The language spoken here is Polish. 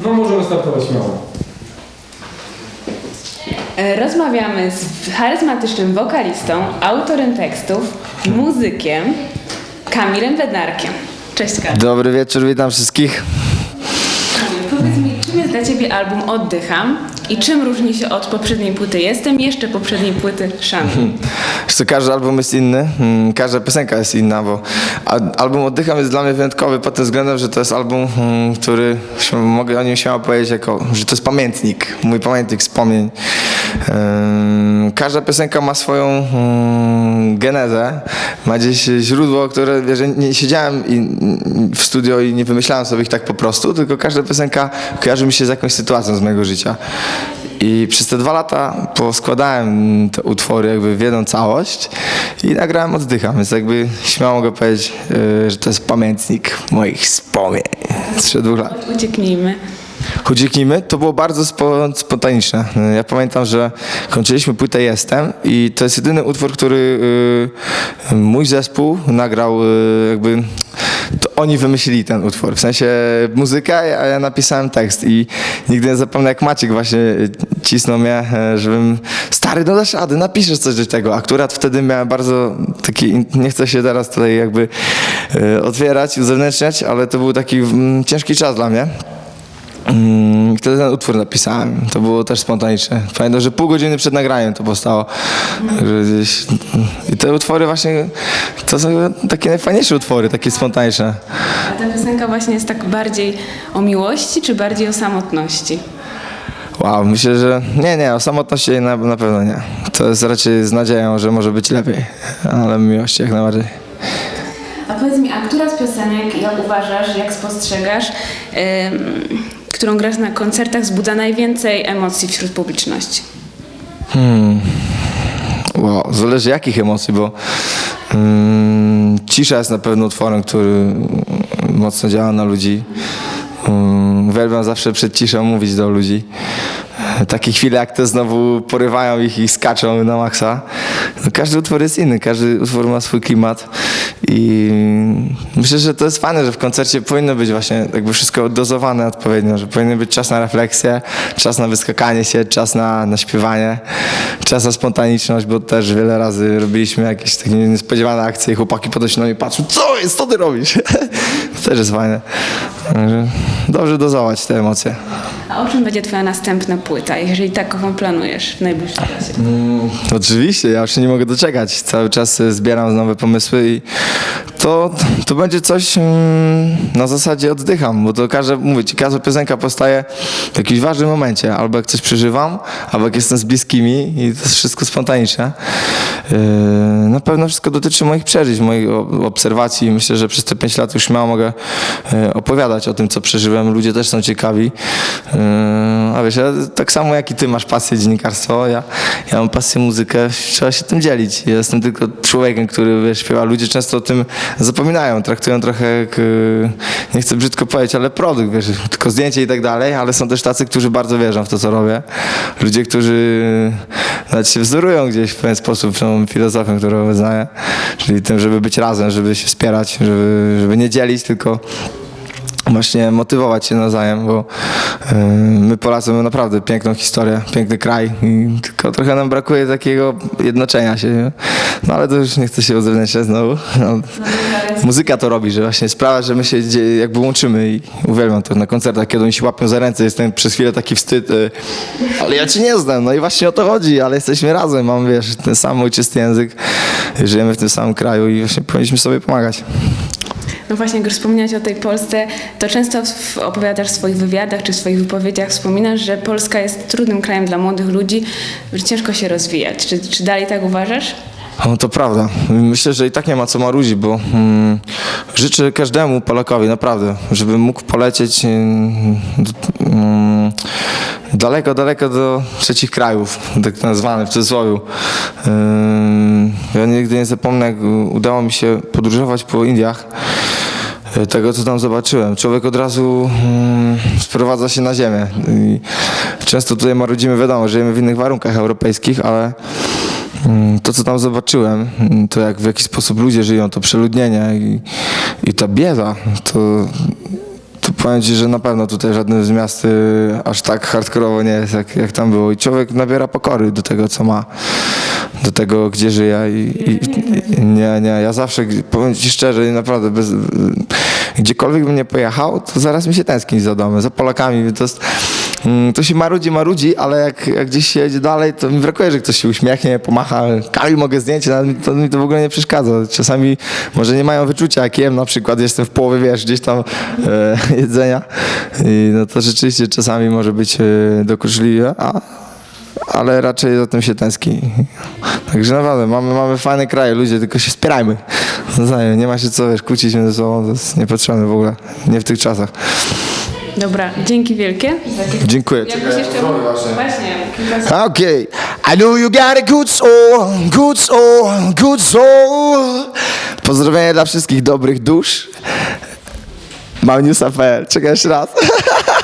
No możemy startować śmiało. E, Rozmawiamy z charyzmatycznym wokalistą, autorem tekstów, muzykiem Kamilem Bednarkiem. Cześć Kamil. Dobry wieczór, witam wszystkich. Powiedz mi, czym jest dla Ciebie album Oddycham i czym różni się od poprzedniej płyty Jestem, jeszcze poprzedniej płyty Szanuj? Wiesz co, każdy album jest inny, mm, każda piosenka jest inna, bo album Oddycham jest dla mnie wyjątkowy pod tym względem, że to jest album, mm, który mogę o nim śmiało powiedzieć, jako, że to jest pamiętnik, mój pamiętnik wspomnień. Każda piosenka ma swoją mm, genezę, ma gdzieś źródło, które wiesz, nie siedziałem w studio i nie wymyślałem sobie ich tak po prostu, tylko każda piosenka kojarzy mi się z jakąś sytuacją z mojego życia. I przez te dwa lata poskładałem te utwory jakby w jedną całość i nagrałem Oddycham, więc jakby śmiało mogę powiedzieć, yy, że to jest pamiętnik moich wspomnień sprzed dwóch lat. Ucieknijmy. Ucieknijmy, to było bardzo spo, spontaniczne. Ja pamiętam, że kończyliśmy płytę Jestem i to jest jedyny utwór, który y, mój zespół nagrał y, jakby to oni wymyślili ten utwór, w sensie muzykę, a ja napisałem tekst i nigdy nie zapomnę jak Maciek właśnie cisnął mnie, e, żebym stary, no dasz rady, napiszesz coś do tego. Akurat wtedy miałem bardzo taki, nie chcę się teraz tutaj jakby y, otwierać, uzewnętrzniać, ale to był taki mm, ciężki czas dla mnie. I wtedy ten utwór napisałem. To było też spontaniczne. Pamiętam, że pół godziny przed nagraniem to powstało. Gdzieś... I te utwory właśnie, to są takie najfajniejsze utwory, takie spontaniczne. A ta piosenka właśnie jest tak bardziej o miłości, czy bardziej o samotności? Wow, myślę, że nie, nie, o samotności na, na pewno nie. To jest raczej z nadzieją, że może być lepiej, ale miłości jak najbardziej. A powiedz mi, a która z piosenek, jak uważasz, jak spostrzegasz, ym, którą grasz na koncertach, wzbudza najwięcej emocji wśród publiczności? Wow, zależy jakich emocji, bo mm, cisza jest na pewno utworem, który mocno działa na ludzi. Uwielbiam zawsze przed ciszą mówić do ludzi. Takie chwile jak te znowu porywają ich i skaczą na maksa. No, każdy utwór jest inny, każdy utwór ma swój klimat i myślę, że to jest fajne, że w koncercie powinno być właśnie jakby wszystko dozowane odpowiednio, że powinien być czas na refleksję, czas na wyskakanie się, czas na, na śpiewanie, czas na spontaniczność, bo też wiele razy robiliśmy jakieś takie niespodziewane akcje i chłopaki podeszli na mnie i patrzą, co jest, co ty robisz? też jest fajne. Także Dobrze dozować te emocje. A o czym będzie twoja następna płyta, jeżeli taką planujesz w najbliższym czasie? Oczywiście, ja już się nie mogę doczekać. Cały czas e, zbieram nowe pomysły i to, to będzie coś mm, na zasadzie oddycham, bo to każda, mówię ci, każda piosenka powstaje w jakimś ważnym momencie, albo jak coś przeżywam, albo jak jestem z bliskimi i to jest wszystko spontaniczne. Yy, na pewno wszystko dotyczy moich przeżyć, moich obserwacji. Myślę, że przez te pięć lat już śmiało mogę e, opowiadać o tym, co przeżyłem. Ludzie też są ciekawi. Yy, A wiesz, ja, tak samo jak i ty masz pasję dziennikarstwo, ja, ja mam pasję muzykę, trzeba się tym dzielić. Ja jestem tylko człowiekiem, który wiesz, śpiewa. Ludzie często o tym zapominają, traktują trochę jak, yy, nie chcę brzydko powiedzieć, ale produkt, wiesz, tylko zdjęcie i tak dalej, ale są też tacy, którzy bardzo wierzą w to, co robię. Ludzie, którzy nawet się wzorują gdzieś w pewien sposób tą filozofię, którą wyznaję, czyli tym, żeby być razem, żeby się wspierać, żeby, żeby nie dzielić, tylko właśnie motywować się nawzajem, bo yy, my Polacy mamy naprawdę piękną historię, piękny kraj tylko trochę nam brakuje takiego jednoczenia się. No ale to już nie chcę się uzewnętrzniać znowu. No, muzyka to robi, że właśnie sprawia, że my się jakby łączymy i uwielbiam to na koncertach, kiedy oni się łapią za ręce, jestem przez chwilę taki wstyd, yy, ale ja cię nie znam, no i właśnie o to chodzi, ale jesteśmy razem, mam wiesz, ten sam ojczysty język, żyjemy w tym samym kraju i właśnie powinniśmy sobie pomagać. No właśnie, jak już o tej Polsce, to często w- opowiadasz w swoich wywiadach czy w swoich wypowiedziach, wspominasz, że Polska jest trudnym krajem dla młodych ludzi, że ciężko się rozwijać. Czy, czy dalej tak uważasz? No to prawda. Myślę, że i tak nie ma co marudzić, bo mm, życzę każdemu Polakowi naprawdę, żeby mógł polecieć mm, mm, daleko, daleko do trzecich krajów, tak nazwane w cudzysłowie. Ja nigdy nie zapomnę, jak udało mi się podróżować po Indiach tego, co tam zobaczyłem. Człowiek od razu mm, sprowadza się na ziemię. I często tutaj marudzimy, wiadomo, żyjemy w innych warunkach europejskich, ale mm, to, co tam zobaczyłem, mm, to jak w jaki sposób ludzie żyją, to przeludnienie i, i ta bieda, to, to powiem Ci, że na pewno tutaj żadne z miast y, aż tak hardkorowo nie jest, jak, jak tam było. I człowiek nabiera pokory do tego, co ma, do tego, gdzie żyje. I, i, i nie, nie, ja zawsze, powiem Ci szczerze, naprawdę, bez, gdziekolwiek bym nie pojechał, to zaraz mi się tęskni za domem, za Polakami. To, jest, mm, to się marudzi, marudzi, ale jak, jak gdzieś się jedzie dalej, to mi brakuje, że ktoś się uśmiechnie, pomacha. Kali mogę zdjęcie, to mi to w ogóle nie przeszkadza. Czasami może nie mają wyczucia, jak jem na przykład, jestem w połowie, wiesz, gdzieś tam e, jedzenia i no to rzeczywiście czasami może być e, dokuczliwe, a ale raczej za tym się tęskni. Także naprawdę, mamy, mamy fajne kraje, ludzie, tylko się spierajmy. Nawzajem, Nie ma się co, wiesz, kłócić między sobą, to jest niepotrzebne w ogóle, nie w tych czasach. Dobra, dzięki wielkie. Dziękuję. Jakbyś jeszcze mógł... Właśnie, Okay, I know you got a good soul, good soul, good soul. Pozdrowienia dla wszystkich dobrych dusz. Mam newsa.pl. Czekaj jeszcze raz.